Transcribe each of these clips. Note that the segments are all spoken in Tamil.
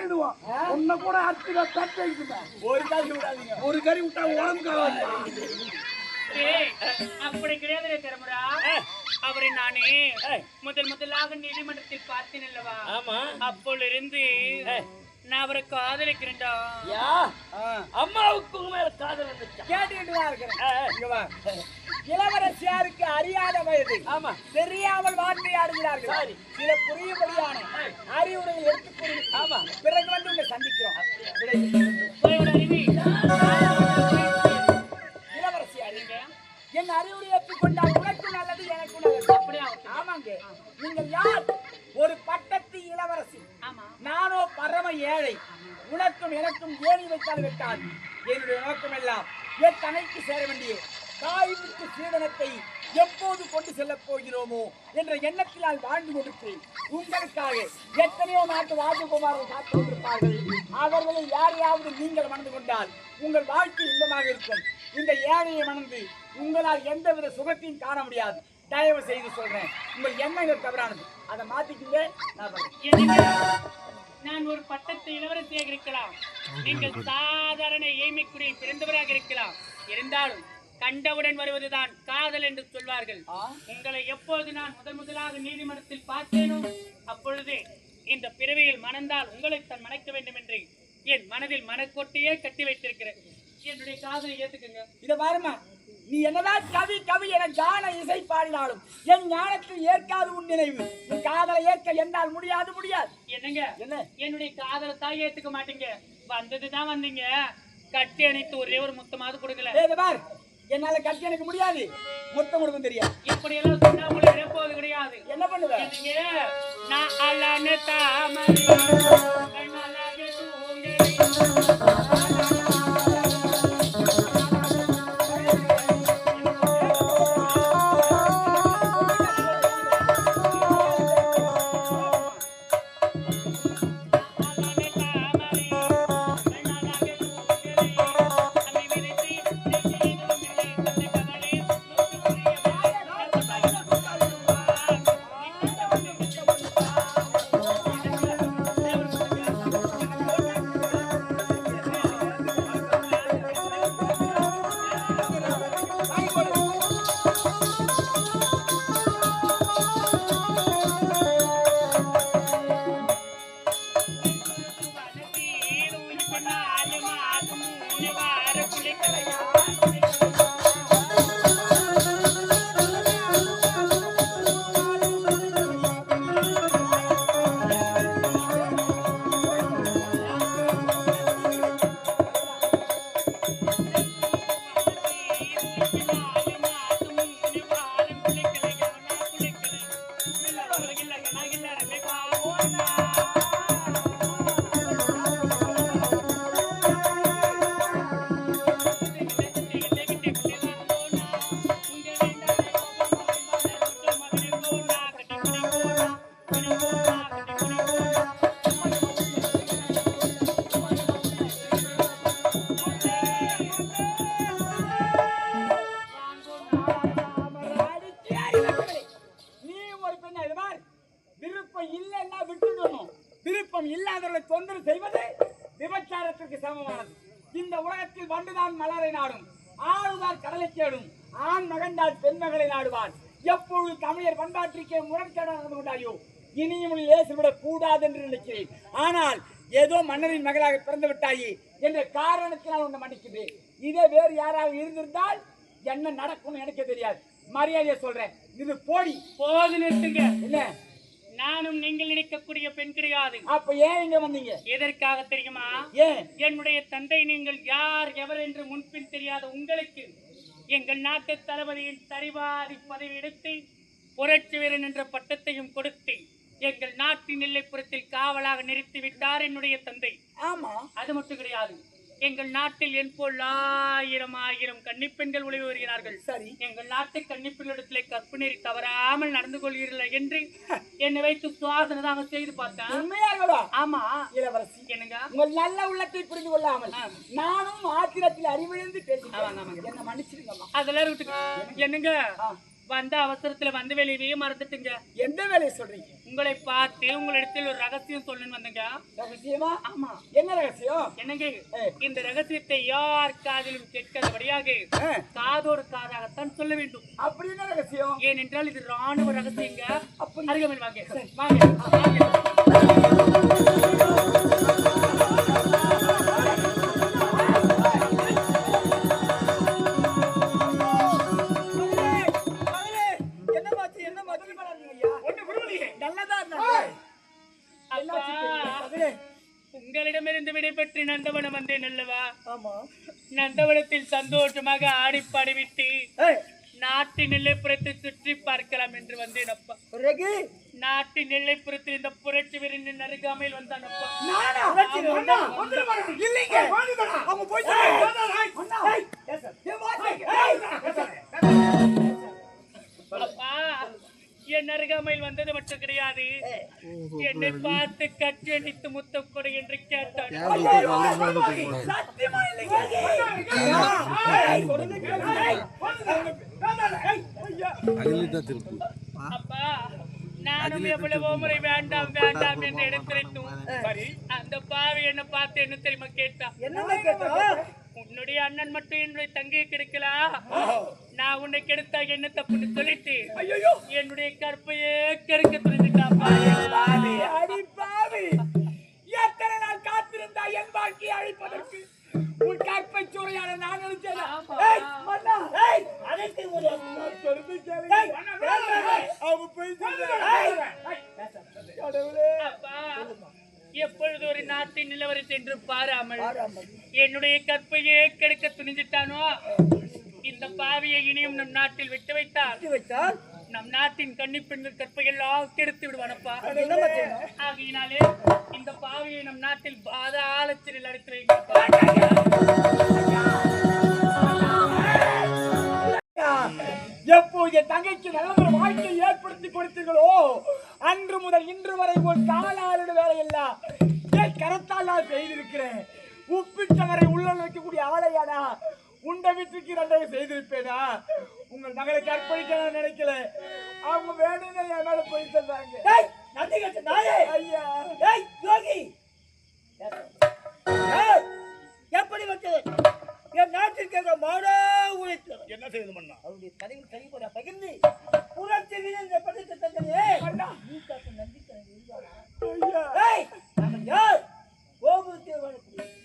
பண்ணிடுவோம் உன்னை கூட அறுத்து தட்டு வைக்குமே ஒரு காசு விடாதீங்க. ஒரு கறி விட்டா உடம்புக்கு ஆகாது ஏய், அப்படி கிடையாது அவரை நானே. முதல் முதலாக நீதிமன்றத்தில் பார்த்தேன் அல்லவா? ஏய். நான் அவரை காதலிக்கிறேன்டா. யா. அம்மாவுக்கு மேல காதல் கேட்டுக்கிட்டு தான் இருக்கிறேன். இளவரசியாருக்கு அறியாத வயது ஆமா. தெரியாமல் வார்த்தை ஆடுகிறார்கள். சரி. சில புரியும்படியான அறிவுரையை எடுத்துக் கூறி ஆமா. பிறகு வந்து உங்களை சந்திக்கிறோம். அறிவி. இளவரசியார் என் அறிவுரை ஏற்றுக்கொண்டால் உனக்கும் நல்லது எனக்கும் நல்லது. அப்படியே. ஆமாங்க. நீங்கள் யார்? ஒரு பட்டத்து இளவரசி. ஆமா. நானோ பரம ஏழை. உனக்கும் எனக்கும் ஏணி வைத்தால் விட்டால் என்னுடைய நோக்கம் எல்லாம் என் தனைக்கு சேர வேண்டிய தாய்வுக்கு சீதனத்தை எப்போது கொண்டு செல்லப் போகிறோமோ என்ற எண்ணத்தில் நான் வாழ்ந்து கொடுத்தேன் உங்களுக்காக எத்தனையோ நாட்டு ராஜகுமாரர்கள் காத்துக் கொண்டிருப்பார்கள். அவர்களை யாரையாவது நீங்கள் மணந்து கொண்டால் உங்கள் வாழ்க்கை இன்பமாக இருக்கும். இந்த ஏழையை மணந்து உங்களால் எந்தவித சுகத்தையும் காண முடியாது. தயவு செய்து சொல்றேன் உங்கள் எண்ணங்கள் தவறானது. அதை மாத்திக்கிங்க நான் நான் ஒரு பட்டத்து இளவரசியாக இருக்கலாம். நீங்கள் சாதாரண ஏழ்மைக்குடியில் பிறந்தவராக இருக்கலாம். இருந்தாலும் கண்டவுடன் வருவதுதான் காதல் என்று சொல்வார்கள். உங்களை எப்பொழுது நான் முதல் முதலாக நீதிமன்றத்தில் பார்த்தேனோ அப்பொழுதே இந்த பிறவியில் மணந்தால் உங்களை தான் மணக்க வேண்டும் என்று என் மனதில் மனக்கோட்டையே கட்டி வைத்திருக்கிறேன் என்னுடைய காதலை ஏத்துக்குங்க. இத பாருமா நீ என்னதான் கவி கவி என கான இசை பாடினாலும் என் ஞானத்தில் ஏற்காது உன் நினைவு. நீ காதலை ஏற்க என்னால் முடியாது முடியாது. என்னங்க? என்ன? என்னுடைய காதலை தான் ஏத்துக்க மாட்டீங்க. வந்ததுதான் வந்தீங்க. கட்டி அணைத்து ஒரே ஒரு முத்தமாவது கொடுக்கல என்னால கட்டி எனக்கு முடியாது. மொத்தம் கொடுக்கும் தெரியாது. இப்படி எல்லாம் சொன்னா உங்களை இறப்போவது கிடையாது. என்ன பண்ணுவ? என்னங்க, நான் அழான தாமரை, ஆனால் ஏதோ மன்னரின் மகளாக பிறந்து விட்டாயே என்ற காரணத்தினால் உன்னை மன்னிக்கிறேன் இதே வேறு யாராவது இருந்திருந்தால் என்ன நடக்கும்னு எனக்கு தெரியாது. மரியாதையை சொல்றேன். இது போடி போது நிறுத்துங்க. என்ன? நானும் நீங்கள் நினைக்கக்கூடிய பெண் கிடையாது. அப்ப ஏன் இங்க வந்தீங்க? எதற்காக தெரியுமா? ஏன்? என்னுடைய தந்தை நீங்கள் யார் எவர் என்று முன்பின் தெரியாத உங்களுக்கு எங்கள் நாட்டு தளபதியின் சரிவாரி பதவி எடுத்து புரட்சி வீரன் என்ற பட்டத்தையும் கொடுத்து எங்கள் நாட்டின் எல்லைப்புறத்தில் காவலாக நிறுத்தி விட்டார் என்னுடைய தந்தை. ஆமா. அது மட்டும் கிடையாது. எங்கள் நாட்டில் என் போல் ஆயிரம் ஆயிரம் கன்னிப்பெண்கள் உழைவு வருகிறார்கள். சரி. எங்கள் நாட்டு கன்னிப்பெண்களிடத்திலே கற்பு நெறி தவறாமல் நடந்து கொள்கிறீர்கள் என்று என்னை வைத்து சுவாசனை தான் செய்து பார்த்தேன். ஆமா. இளவரசி. என்னங்க? உங்கள் நல்ல உள்ளத்தை புரிந்து கொள்ளாமல். நானும் ஆத்திரத்தில் அறிவிழந்து. பேசுகிறேன் என்ன மன்னிச்சிருங்கம்மா அதெல்லாம். என்னங்க. வந்த அவசரத்துல வந்த வேலையவே மறந்துட்டுங்க. எந்த வேலையை சொல்றீங்க? உங்களை பார்த்து உங்களிடத்தில் ஒரு ரகசியம் சொல்லணும்னு வந்தேங்க. ரகசியமா? ஆமா. என்ன ரகசியம்? என்னங்க. இந்த ரகசியத்தை யார் காதிலும் கேட்காதபடியாக காதோடு காதாகத்தான் சொல்ல வேண்டும். அப்படி என்ன ரகசியம்? ஏனென்றால் இது ராணுவ ரகசியங்க. அருகமில் வாங்க. வாங்க. வாங்க. சந்தோஷமாக ஆடி பாடிவிட்டு நாட்டின் எல்லைப்புறத்தை சுற்றி பார்க்கலாம் என்று வந்தேன் அப்பா. நாட்டின் எல்லைப்புறத்தில் இந்த புரட்சி வீரனின் அருகாமையில் வந்தான் அப்பா. அடித்து முத்தம் கொடு என்று கேட்டான். அப்பா நானும் எவ்வளவோ முறை வேண்டாம் வேண்டாம் என்று எடுத்துரைத்தும் சரி. அந்த பாவி என்ன பார்த்து என்ன தெரியுமா கேட்டான் என்னங்க கேட்டா? உன்னுடைய அண்ணன் மட்டும் என்னுடைய தங்கையை கெடுக்கலாம் நான் உன்னை கெடுத்தா என்ன தப்புன்னு சொல்லிட்டு. என்னுடைய கற்பையே கெடுக்க பாவி. எத்தனை நாள் காத்திருந்தா என் வாழ்க்கையை அழிப்பதற்கு? உன் கற்பை சூறையான நான் நினைச்சேன் எப்பொழுது ஒரு நாட்டின் நிலவரத்தை என்று பாராமல். என்னுடைய கற்பையே கெடுக்க துணிஞ்சிட்டானோ? இந்த பாவியை இனியும் நம் நாட்டில் விட்டு வைத்தால்? நம் நாட்டின் கன்னி பெண்கள் கற்பையெல்லாம் கெடுத்து விடுவானப்பா? ஆகையினாலே இந்த பாவியை நம் நாட்டில் பாதாள சிறையில் அடைத்து வைங்க எப்போ என் தங்கைக்கு நல்ல ஒரு வாழ்க்கை ஏற்படுத்தி கொடுத்தீர்களோ அன்று முதல் இன்று வரை ஒரு காலாளுடைய வேலையெல்லாம் கரத்தால் நான் செய்திருக்கிறேன்? உப்பிட்டவரை உள்ள வைக்கக்கூடிய ஆளையானா உண்ட வீட்டுக்கு ரெண்டரை செய்திருப்பேனா? உங்கள் மகளை கற்பழிக்க நான் நினைக்கல. அவங்க வேணும்னு என் மேல போய் சொல்றாங்க. நன்றி கட்ட நாயே! ஐயா. ஏய் யோகி! ஏய், எப்படி வச்சது என் நாட்டிற்கு மாடா உழைத்தது என்ன செய்து மன்னா? அவருடைய தலையில் கழிப்பட பகிர்ந்து புரட்சி வீரன் பதத்தை தந்தனே நீ காக்கும் நம்பிக்கை இருந்தாரா ஏய் நாங்கள் யார்? கோபுரத்தை வளர்க்கிறோம் புத்திமத்தை வளர்க்கிறோம்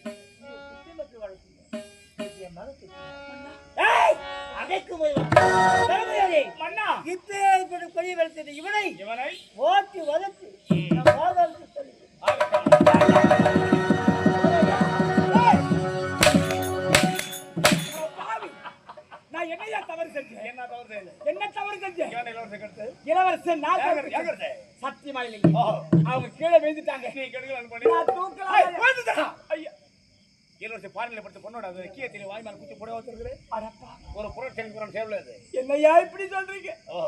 கொடி வளர்த்தது இவனை இவனை ஓட்டி வளர்த்து நான் என்னையா தவறு செஞ்சேன் என்ன தவறு செய்யல என்ன தவறு செஞ்சேன் இவனை இளவரசன் நான் சத்தியமா இல்லைங்க அவங்க கீழே விழுந்துட்டாங்க நீ கெடுக்கலாம்னு பண்ணி நான் தூக்கலாம் வந்துட்டா ஐயா இலவச பாறையில படுத்து பொண்ணோட அது கீழத்தில் வாய் மேல குச்சி போட வச்சிருக்கிறேன் அடப்பா. ஒரு புரட்சி புறம் சேவல அது. என்னையா இப்படி சொல்றீங்க? ஓ.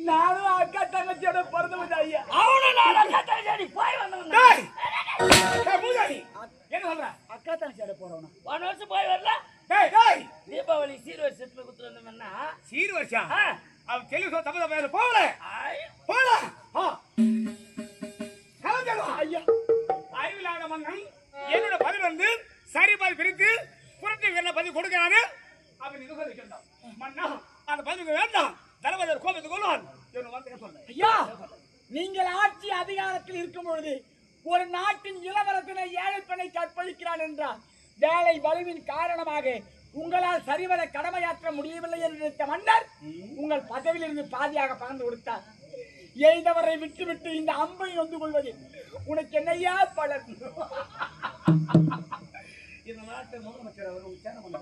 நானும் அக்கா தங்கச்சியோட பிறந்தவன் ஐயா. அவனும் நான் அக்கா தங்கச்சி போய் மூதாடி. என்ன சொல்ற? அக்கா தங்கச்சியோட போறவனா? போன வருஷம் போய் வரல? டேய் டேய்! தீபாவளி சீர்வரி செட்டில் குத்து வந்தோம்னா சீர் வருஷம் அவன் தெளிவு சொல்ல தப்பு தப்பு போகல. ஆய், போகல. ஐயா. அறிவில்லாத மன்னன் என்னோட பதில் வந்து சரி பாதி பிரித்து புரட்சி வீரனை பதிவு கொடுக்கிறாரு அவன் இது சொல்லிக்கிட்டான் மன்னா அந்த பதிலுக்கு வேண்டாம். தளபதி கோபத்தை கொள்வான் வந்து ஐயா நீங்கள் ஆட்சி அதிகாரத்தில் இருக்கும் பொழுது ஒரு நாட்டின் இளவரசனை ஏழை பெண்ணை கற்பழிக்கிறான் என்றால் வேலை வலுவின் காரணமாக உங்களால் சரிவர கடமையாற்ற முடியவில்லை என்று நினைத்த மன்னர் உங்கள் பதவியிலிருந்து பாதியாக பறந்து கொடுத்தார். எய்தவரை விட்டுவிட்டு இந்த அம்பை வந்து கொள்வது உனக்கு என்னையா பலன்? இந்த நாட்டு முதலமைச்சர் அவர் ஒரு சேனம் பண்ணி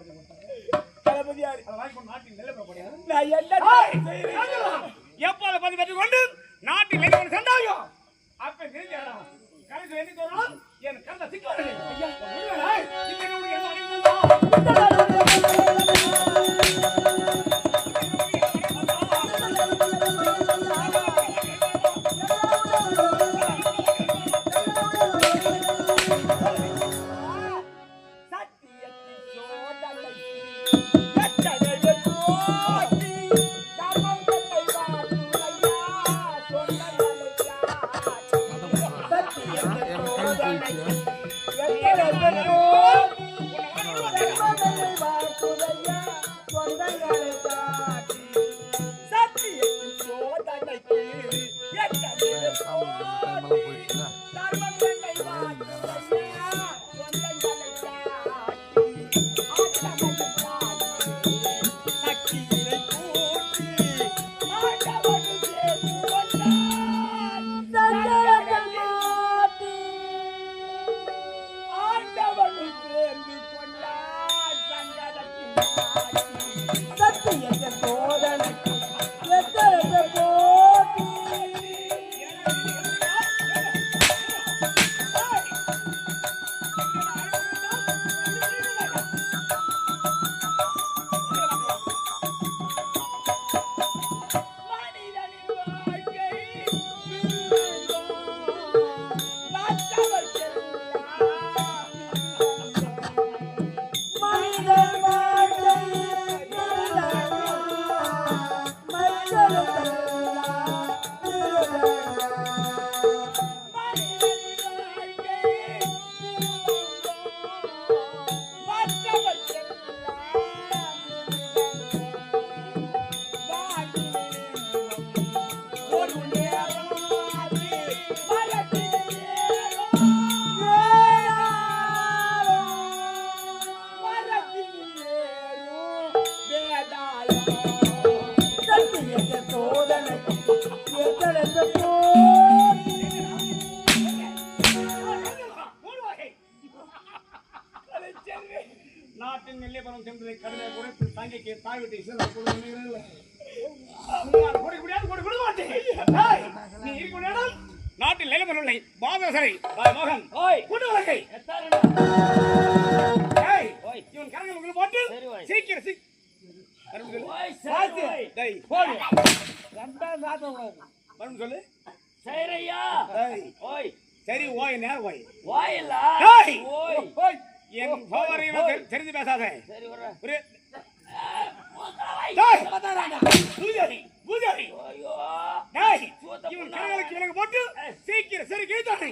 தளபதியார். அதை வாங்கி கொண்டு நாட்டின் நிலைப்பட நான் என்ன செய்கிறேன்? பதிவு பெற்றுக் கொண்டு நாட்டில் சென்றாயோ? அப்ப தெரிஞ்சாடா கணக்கு என்ன சொல்லணும் என் கண்ட சிக்கல் சத்தியத்தின் Ela é tem um né? இல்லை பாதசரை மகன் ஓய். வகை எத்தாருடா? ஏய் ஓய். இவன் கரங்க உங்களுக்கு போட்டு ஓய். சீக்கிரம் சீ மறுபடியும் சொல்லு. ஓய் ஓய். சரியா? ஓய். சரி ஓய் நேரம் ஓய். ஓயில்ல டேய். ஓய். ஓய் என் தெரி- தெரிஞ்சு பேசாத. சரி ஒரு பூஜாரி டேய் இவன். கரங்களுக்கு எனக்கு போட்டு சீக்கிரம் சரி கேட்டானே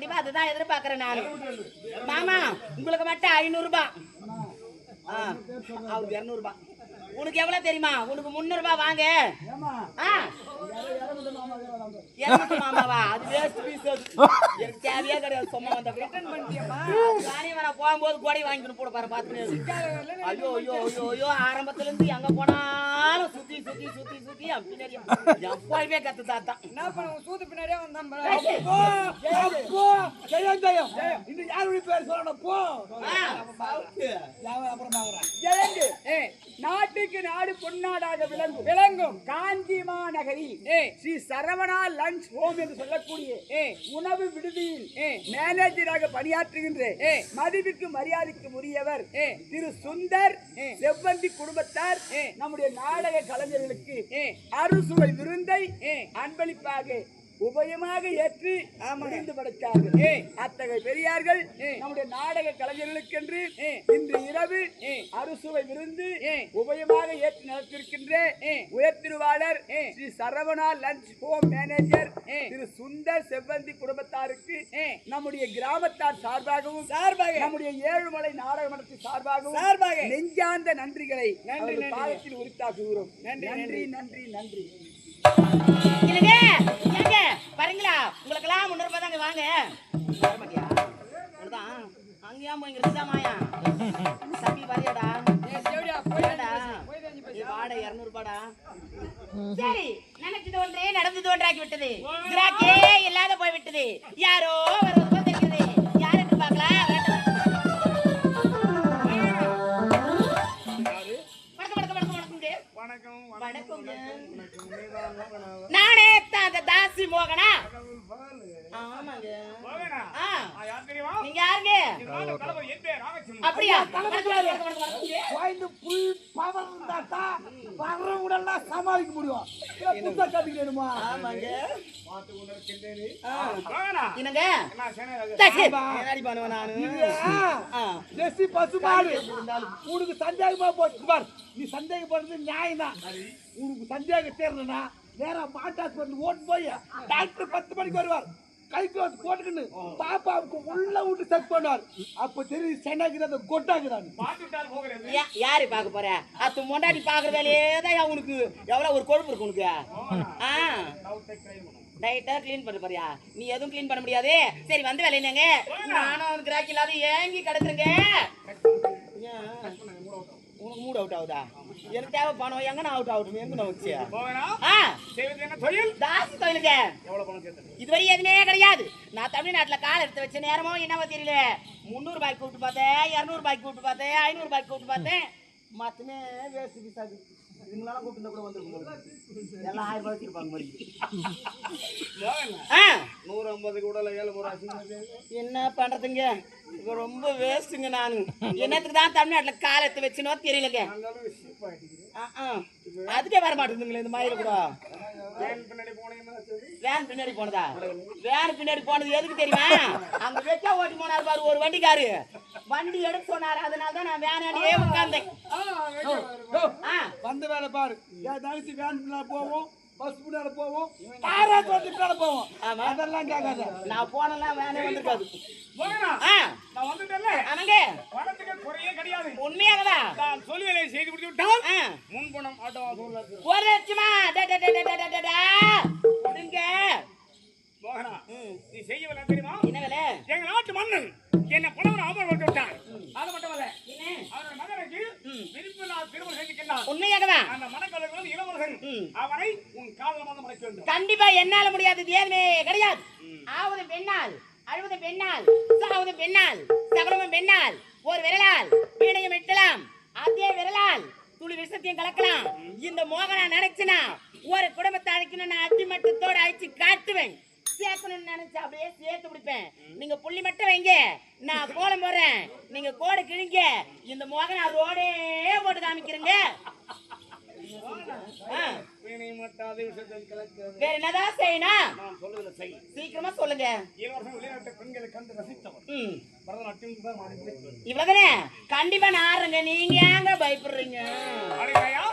கண்டிப்பா அதுதான் எதிர்பார்க்கறேன் நானு. மாமா உங்களுக்கு மட்டும் ஐநூறு ரூபாய் ஆ, அவருக்கு இருநூறு ரூபாய் உனக்கு எவ்வளவு தெரியுமா? உனக்கு ரூபாய் வாங்க. மாமாவா? அது வேஸ்ட் பீஸ் எனக்கு தேவையே கிடையாது சும்மா வந்த. ரிட்டர்ன் பண்ணிட்டியம்மா. நானே வேணா போகும்போது கோடை வாங்கிட்டு போட பாரு பாத்துட்டு ஐயோ ஐயோ ஐயோ ஐயோ ஆரம்பத்துல இருந்து எங்க போனாலும் சுத்தி சுத்தி சுத்தி சுத்தி என் பின்னாடி எப்போதுமே கத்து தாத்தா என்ன பண்ண சூத்து பின்னாடியே வந்தான் ஏய். அப்போ ஜெயம் ஜெயம் இன்னும் யாருடைய பேர் சொல்லணும் போ ஆ. யாவன் அப்புறம் ஜெயந்தி நாட்டுக்கு நாடு பொன்னாடாக விளங்கும் விளங்கும் காஞ்சி மாநகரி ஸ்ரீ சரவணா லஞ்ச் ஹோம் என்று சொல்லக்கூடிய உணவு விடுதியில் மேனேஜராக பணியாற்றுகின்ற மதிப்பிற்கு மரியாதைக்கு உரியவர் திரு சுந்தர் செவ்வந்தி குடும்பத்தார் நம்முடைய நாடக கலைஞர்களுக்கு அறுசுவை விருந்தை அன்பளிப்பாக உபயமாக ஏற்று முடிந்து படைத்தார்கள். அத்தகைய பெரியார்கள் நம்முடைய நாடக கலைஞர்களுக்கென்று இன்று இரவு அறுசுவை விருந்து உபயமாக ஏற்று நடத்திருக்கின்ற உயர்திருவாளர் Sri Saravana lunch home manager திரு சுந்தர் செவ்வந்தி குடும்பத்தாருக்கு நம்முடைய கிராமத்தார் சார்பாகவும் சார்பாக. நம்முடைய ஏழுமலை நாடக மன்றத்தின் சார்பாகவும் சார்பாக. நெஞ்சார்ந்த நன்றிகளை நன்றி பாதத்தில் உரித்தாக்குகிறோம். நன்றி நன்றி நன்றி. நன்றி பாருங்களா உங்களுக்கெல்லாம் முன்னூறு ரூபாய் தாங்க வாங்க. வர மாட்டியா அவ்வளவுதான் அங்கேயா போய்ங்கிறது மாயா தம்பி வரையாடா வாடா இருநூறு ரூபாடா சரி நினைச்சது ஒன்றே நடந்தது ஒன்றாக்கி விட்டது. கிராக்கே இல்லாத போய் விட்டது. யாரோ வருவது தெரிகிறது யார் என்று பார்க்கலாம் வணக்கம் வணக்கம் வணக்கங்க நானே தான் அந்த தாசி மோகனா? ஆமாங்க. மோகனா, ஆ, நான் யார் தெரியுமா? நீங்க யாருங்க. அப்படியா? புல் பவர் இருந்தா வர்ற உடலாம் சமாளிக்க முடியும். புத்தா பார்த்து கொண்டிருக்கின்றேனே. மோகனா, என்னங்க? பசுமாடு. உனக்கு சந்தேகமா போச்சு. பார் நீ சந்தேகப்படுறது நியாயம் தான் உனக்கு சந்தேகம் தேர்றனா நேரா மாட்டாஸ்பத்திரி ஓட்டு போய் டாக்டர் பத்து மணிக்கு வருவார். கை க்ளோஸ் போட்டுக்கின்னு பாப்பாவுக்கு உள்ள விட்டு செக் பண்ணுவார். அப்ப தெரியும் சென்னாக்குது அந்த கொட்டாக்குறான்னு பார்த்து விட்டால் போகிறது யா- யாரு பார்க்க போற? அத்து மொண்டாடி பாக்குற வேலையே தான் உனக்கு? எவ்வளவு ஒரு கொழுப்பு இருக்கு உனக்கு? ஆ. டைட்டா க்ளீன் பண்ண போறியா? நீ எதுவும் க்ளீன் பண்ண முடியாது? சரி வந்து வேலை என்னங்க? நானும் கிராக்கி இல்லாத ஏங்கி கிடக்குறேங்க. ஏன்? உனக்கு மூட் அவுட் ஆகுதா? எனக்கு தேவை பணம். எங்க நான் அவுட் ஆகட்டும்? எங்க நான் வச்சு? தொழில்? தாசி தொழிலுங்க எவ்வளவு பணம் இதுவரை எதுவுமே கிடையாது. நான் தமிழ்நாட்டுல கால் எடுத்து வச்ச நேரமோ என்னவோ தெரியல. முந்நூறு ரூபாய்க்கு கூப்பிட்டு பார்த்தேன் இரநூறு ரூபாய்க்கு கூப்பிட்டு பார்த்தேன் ஐநூறு ரூபாய்க்கு கூப்பிட்டு பார்த்தேன். மொத்தமே வேஸ்ட் பீஸ் ஆகுது இதுங்களால கூப்பிட்டு கூட வந்துருக்கும் போல. எல்லாம் ஆயிரம் ரூபாய் வச்சிருப்பாங்க மாதிரி ஆ நூறு ஐம்பது கூட ஏழு முறை என்ன பண்றதுங்க? இது ரொம்ப வேஸ்ட்டுங்க நான். என்னத்துக்கு தான் தமிழ்நாட்டுல கால் எடுத்து வச்சுனோ தெரியலங்க. அதுக்கே வர மாட்டேங்குதுங்களே இந்த மாதிரி கூட. வேன் பின்னாடி போனதா? வேன் பின்னாடி போனது எதுக்கு தெரியுமா? அங்க வெச்சா ஓட்டி போனாரு பாரு ஒரு வண்டிக்காரு. வண்டி எடுக்க சொன்னாரு அதனால தான் நான் வேனாடியே உட்கார்ந்தேன். ஆ, வந்த வேலை பாரு. தங்கச்சி வேன் பின்னால போவோம். பஸ் பின்னால போவோம். பாராட்டு வந்து பின்னால போவோம். அதெல்லாம் கேட்காத. நான் போனலாம் வேனே வந்திருக்காது. நான் வந்துட்டேன்ல. ஆமாங்க. பணத்துக்கு குறையே கிடையாது. உண்மையாகவா நான் சொல்லி வேலையை செய்து முடித்து விட்டால் முன் பணம் ஆட்டோ ஒரு லட்சமா? டா, டா, டா, டா, டா, டா, டா. கொடுங்க. மோகனா நீ செய்ய வேலை தெரியுமா? என்ன வேலை எங்க நாட்டு மன்னன் என்னை புலவர் அவமதித்து விட்டான் அது மட்டுமல்ல என்ன அவருடைய மகனுக்கு ம். விருப்ப நான் திருமணம் செஞ்சுக்கின்றான் உண்மையாகவா அந்த மனக்கலர்கள் இளவரசன் ம். அவனை உன் காதலமாக மறைக்க வேண்டும். கண்டிப்பா என்னால முடியாதது ஏதுமே கிடையாது. ஆவது பெண்ணால் அழுவது பெண்ணால் சாவது பெண்ணால் சகலமும் பெண்ணால் ஒரு விரலால் வீணையும் எட்டலாம் அதே விரலால் துளி விஷத்தையும் கலக்கலாம். இந்த மோகனா நினைச்சுனா? ஒரு குடும்பத்தை அழைக்கணும் நான் அத்தி மட்டத்தோட அழைச்சு காட்டுவேன். சேர்க்கணும்னு நினைச்சா அப்படியே சேர்த்து பிடிப்பேன் நீங்க புள்ளி மட்டும் வைங்க. நான் கோலம் போடுறேன். நீங்க கோடு கிழிங்க. இந்த மோகனா ரோடே போட்டு காமிக்கிறேங்க. வீணை என்னதான் செய்யணும்? சீக்கிரமா சொல்லுங்க. ஏழு வருஷம் விளையாட்டு நீங்க ஏங்க பயப்படுறீங்க? அடையா